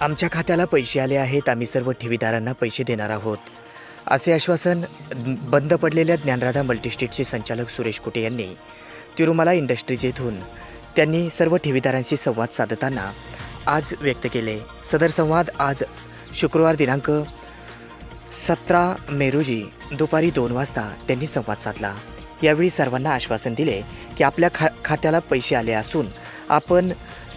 आमच्या खात्याला पैसे आले आहेत. आम्ही सर्व ठेवीदारांना पैसे देणार आहोत. असे आश्वासन बंद पडलेल्या ज्ञानराधा मल्टीस्टेटचे संचालक सुरेश कुटे यांनी तिरुमला इंडस्ट्रीज येथून त्यांनी सर्व ठेवीदारांशी संवाद साधताना आज व्यक्त केले. सदर संवाद आज शुक्रवार दिनांक सतरा मे रोजी दुपारी दोन वाजता त्यांनी संवाद साधला. यावेळी सर्वांना आश्वासन दिले की आपल्या खा खात्याला पैसे आले असून आपण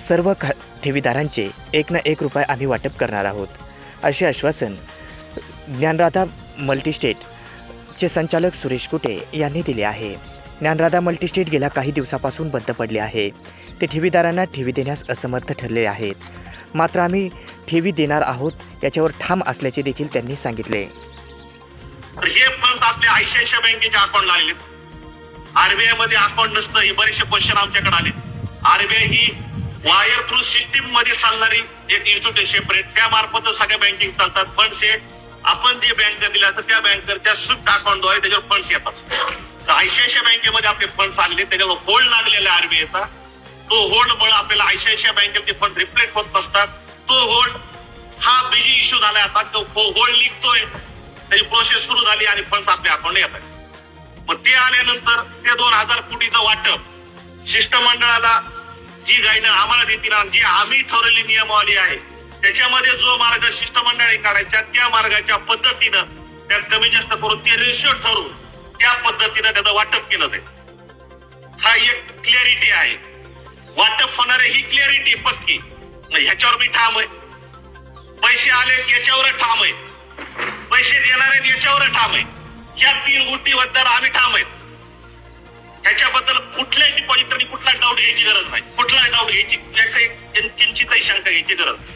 सर्व खा ठेवीदारांचे एक ना एक रुपये आम्ही वाटप करणार आहोत असे आश्वासन ज्ञानराधा मल्टीस्टेटचे संचालक सुरेश कुटे यांनी दिले आहे. ज्ञानराधा मल्टीस्टेट गेल्या काही दिवसापासून बंद पडले आहे. ते ठेवीदारांना ठेवी देण्यास असमर्थ ठरले आहेत. मात्र आम्ही ठेवी देणार आहोत याच्यावर ठाम असल्याचे देखील त्यांनी सांगितले. हे फंड आपल्या आयसीआयसीआय बँकेच्या अकाउंटला आलेले आरबीआयमध्ये अकाउंट नसतं हे बरेचसे क्वेश्चन आमच्याकडे आले. आरबीआय ही वायर थ्रू सिस्टीममध्ये चालणारी एक इन्स्टिट्यूट सेपरेट त्या मार्फत सगळ्या बँकिंग चालतात फंड्स हे आपण जे बँक दिले असतात त्या बँकरच्या स्विफ्ट अकाउंटद्वारे त्याच्यावर फंड्स येतात. तर आयसीआयसीआय बँकेमध्ये आपले फंड्स आलेले त्याच्यावर होल्ड लागलेला आरबीआयचा तो होल्ड मुळे आपल्याला आयसीआयसीआय बँकेचे फंड रिफ्लेक्ट होत असतात तो होल्ड हा बिजी इश्यू झालाय आता. तो होल्ड निघतोय. त्याची प्रोसेस सुरू झाली आणि फंड आपल्या अकाउंट येत आहे मग ते आल्यानंतर ते दोन हजार कोटीचं वाटप शिष्टमंडळाला जी गायनं आम्हाला देतील जी आम्ही ठरवलेली नियमावली आहे. त्याच्यामध्ये जो मार्ग शिष्टमंडळाने काढायचा त्या मार्गाच्या पद्धतीनं त्यात कमी जास्त करून ते रेशो ठरवून त्या पद्धतीनं त्याचं वाटप केलं जाईल. हा एक क्लिअरिटी आहे. वाटप होणारे ही क्लिअरिटी पक्की. ह्याच्यावर मी ठाम आहे. पैसे आले याच्यावर ठाम आहे. पैसे देणारे याच्यावर ठाम आहे. या तीन गोष्टीबद्दल आम्ही ठाम आहेत. त्याच्याबद्दल कुठल्याही डिपॉझिटरनी कुठला डाऊट घ्यायची गरज नाही. कुठला डाऊट घ्यायची याची किंचितही शंका घ्यायची गरज नाही.